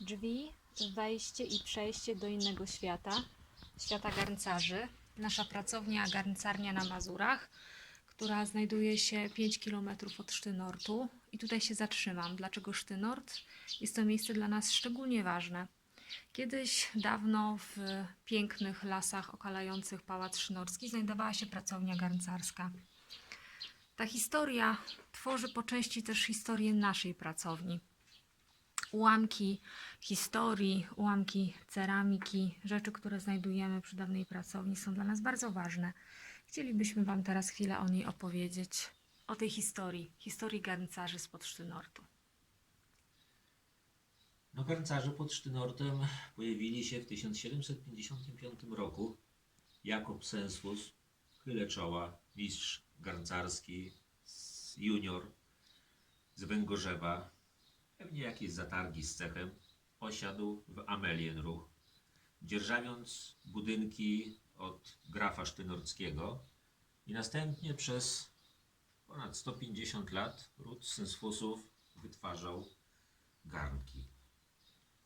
drzwi, wejście i przejście do innego świata, świata garncarzy. Nasza pracownia garncarnia na Mazurach, która znajduje się 5 km od Sztynortu. I tutaj się zatrzymam. Dlaczego Sztynort? Jest to miejsce dla nas szczególnie ważne. Kiedyś, dawno, w pięknych lasach okalających Pałac Sztynorski znajdowała się pracownia garncarska. Ta historia tworzy po części też historię naszej pracowni. Ułamki historii, ułamki ceramiki, rzeczy, które znajdujemy przy dawnej pracowni są dla nas bardzo ważne. Chcielibyśmy Wam teraz chwilę o niej opowiedzieć, o tej historii, historii garncarzy spod Sztynortu. No garncarze pod Sztynortem pojawili się w 1755 roku. Jakub Sensfus, chylę czoła, mistrz garncarski, junior z Węgorzewa, pewnie jakieś zatargi z cechem, osiadł w Amelienruch, dzierżawiąc budynki od grafa sztynorckiego i następnie przez ponad 150 lat ród Sensfusów wytwarzał garnki.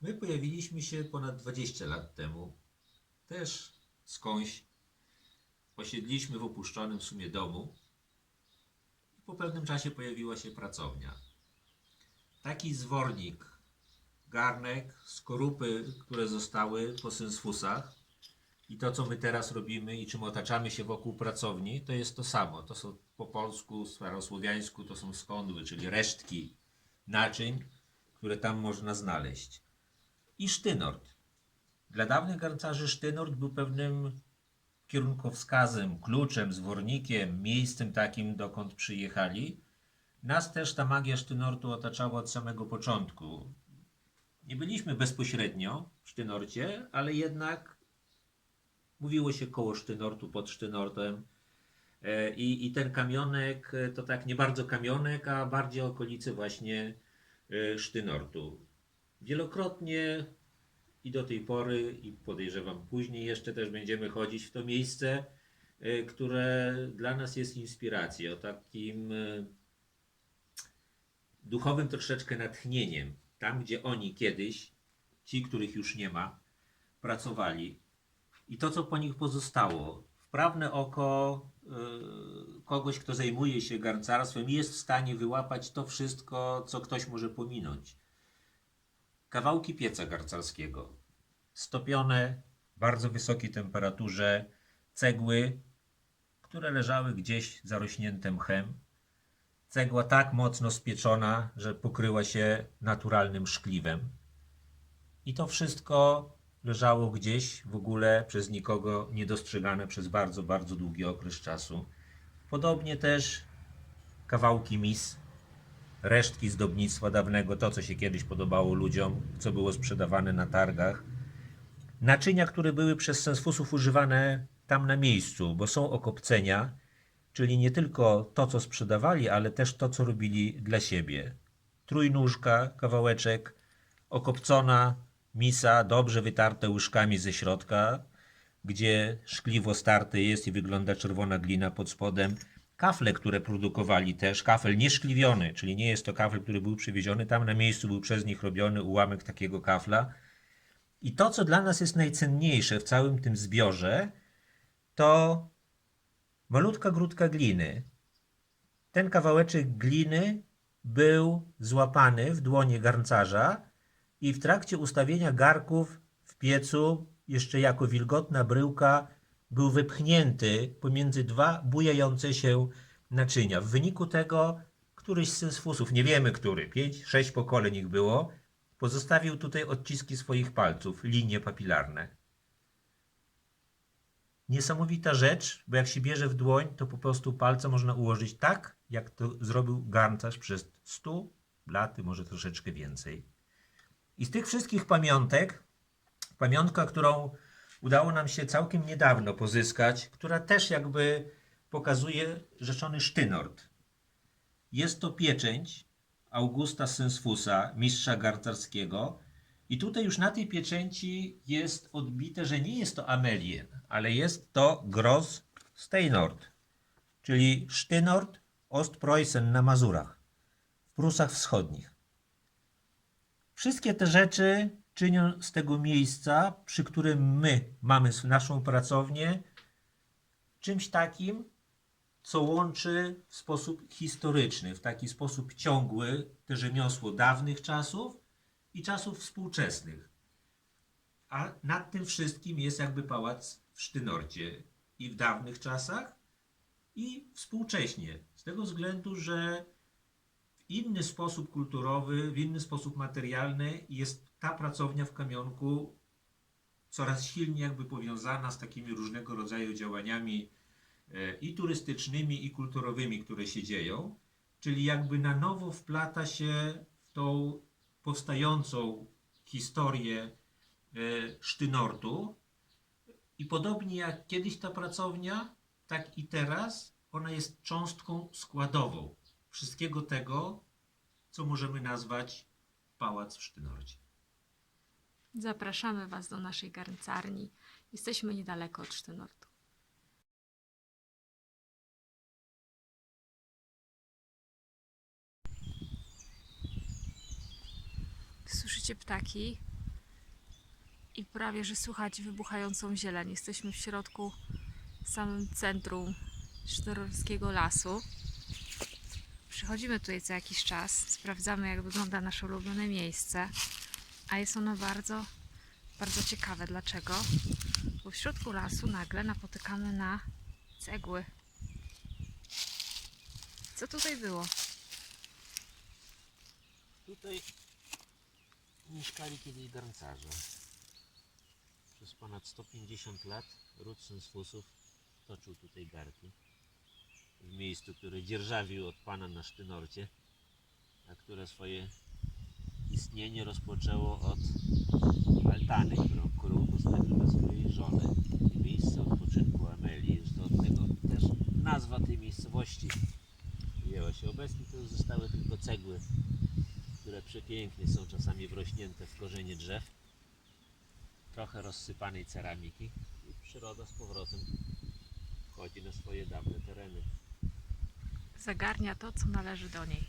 My pojawiliśmy się ponad 20 lat temu, też skądś. Osiedliśmy w opuszczonym w sumie domu i po pewnym czasie pojawiła się pracownia. Taki zwornik, garnek, skorupy, które zostały po sensfusach i to, co my teraz robimy i czym otaczamy się wokół pracowni, to jest to samo. To są po polsku, starosłowiańsku, to są skądły, czyli resztki naczyń, które tam można znaleźć i Sztynort. Dla dawnych garncarzy Sztynort był pewnym kierunkowskazem, kluczem, zwornikiem, miejscem takim, dokąd przyjechali. Nas też ta magia Sztynortu otaczała od samego początku. Nie byliśmy bezpośrednio w Sztynorcie, ale jednak mówiło się koło Sztynortu, pod Sztynortem. E, I, I ten kamionek e, to tak nie bardzo kamionek, a bardziej okolice właśnie e, Sztynortu. Wielokrotnie i do tej pory, i podejrzewam później jeszcze też będziemy chodzić w to miejsce, które dla nas jest inspiracją, takim duchowym troszeczkę natchnieniem. Tam, gdzie oni kiedyś, ci, których już nie ma, pracowali i to, co po nich pozostało. Wprawne oko y, kogoś, kto zajmuje się garncarstwem, jest w stanie wyłapać to wszystko, co ktoś może pominąć kawałki pieca garcarskiego, stopione w bardzo wysokiej temperaturze cegły, które leżały gdzieś zarośnięte mchem. Cegła tak mocno spieczona, że pokryła się naturalnym szkliwem. I to wszystko leżało gdzieś w ogóle przez nikogo niedostrzegane przez bardzo, bardzo długi okres czasu. Podobnie też kawałki mis, resztki zdobnictwa dawnego, to co się kiedyś podobało ludziom, co było sprzedawane na targach. Naczynia, które były przez sensfusów używane tam na miejscu, bo są okopcenia, czyli nie tylko to, co sprzedawali, ale też to, co robili dla siebie. Trójnóżka, kawałeczek, okopcona misa, dobrze wytarte łyżkami ze środka, gdzie szkliwo starte jest i wygląda czerwona glina pod spodem. Kafle, które produkowali też, kafel nieszkliwiony, czyli nie jest to kafel, który był przywieziony, tam na miejscu był przez nich robiony ułamek takiego kafla. I to, co dla nas jest najcenniejsze w całym tym zbiorze, to malutka grudka gliny. Ten kawałeczek gliny był złapany w dłonie garncarza i w trakcie ustawienia garków w piecu, jeszcze jako wilgotna bryłka, był wypchnięty pomiędzy dwa bujające się naczynia. W wyniku tego któryś z sensfusów, nie wiemy który, pięć, sześć pokoleń ich było, pozostawił tutaj odciski swoich palców, linie papilarne. Niesamowita rzecz, bo jak się bierze w dłoń, to po prostu palce można ułożyć tak, jak to zrobił garncarz przez 100 lat, może troszeczkę więcej. I z tych wszystkich pamiątek, pamiątka, którą udało nam się całkiem niedawno pozyskać, która też jakby pokazuje rzeczony Sztynort. Jest to pieczęć Augusta Sensfusa, mistrza garcarskiego. I tutaj już na tej pieczęci jest odbite, że nie jest to Amelien, ale jest to Gross Steinort, czyli Sztynort Ostpreußen na Mazurach, w Prusach Wschodnich. Wszystkie te rzeczy czynią z tego miejsca, przy którym my mamy naszą pracownię, czymś takim, co łączy w sposób historyczny, w taki sposób ciągły te rzemiosło dawnych czasów i czasów współczesnych. A nad tym wszystkim jest jakby pałac w Sztynorcie i w dawnych czasach, i współcześnie. Z tego względu, że w inny sposób kulturowy, w inny sposób materialny jest ta pracownia w Kamionku coraz silniej jakby powiązana z takimi różnego rodzaju działaniami e, i turystycznymi, i kulturowymi, które się dzieją, czyli jakby na nowo wplata się w tą powstającą historię e, Sztynortu i podobnie jak kiedyś ta pracownia, tak i teraz ona jest cząstką składową wszystkiego tego, co możemy nazwać pałac w Sztynorcie. Zapraszamy Was do naszej garncarni. Jesteśmy niedaleko od Sztynortu. Słyszycie ptaki i prawie, że słychać wybuchającą zieleń. Jesteśmy w środku, w samym centrum Sztynorskiego Lasu. Przychodzimy tutaj co jakiś czas, sprawdzamy jak wygląda nasze ulubione miejsce, a jest ono bardzo, bardzo ciekawe. Dlaczego? Bo w środku lasu nagle napotykamy na cegły. Co tutaj było? Tutaj mieszkali kiedyś garncarze. Przez ponad 150 lat ród Sensfusów toczył tutaj garki. W miejscu, które dzierżawił od pana na Sztynorcie, a które swoje istnienie rozpoczęło od altany, którą król postawił dla swojej żony. I miejsce odpoczynku Amelii. To od tego też nazwa tej miejscowości wzięła się. Obecnie to już zostały tylko cegły które przepięknie są czasami wrośnięte w korzenie drzew, trochę rozsypanej ceramiki i przyroda z powrotem wchodzi na swoje dawne tereny. Zagarnia to, co należy do niej.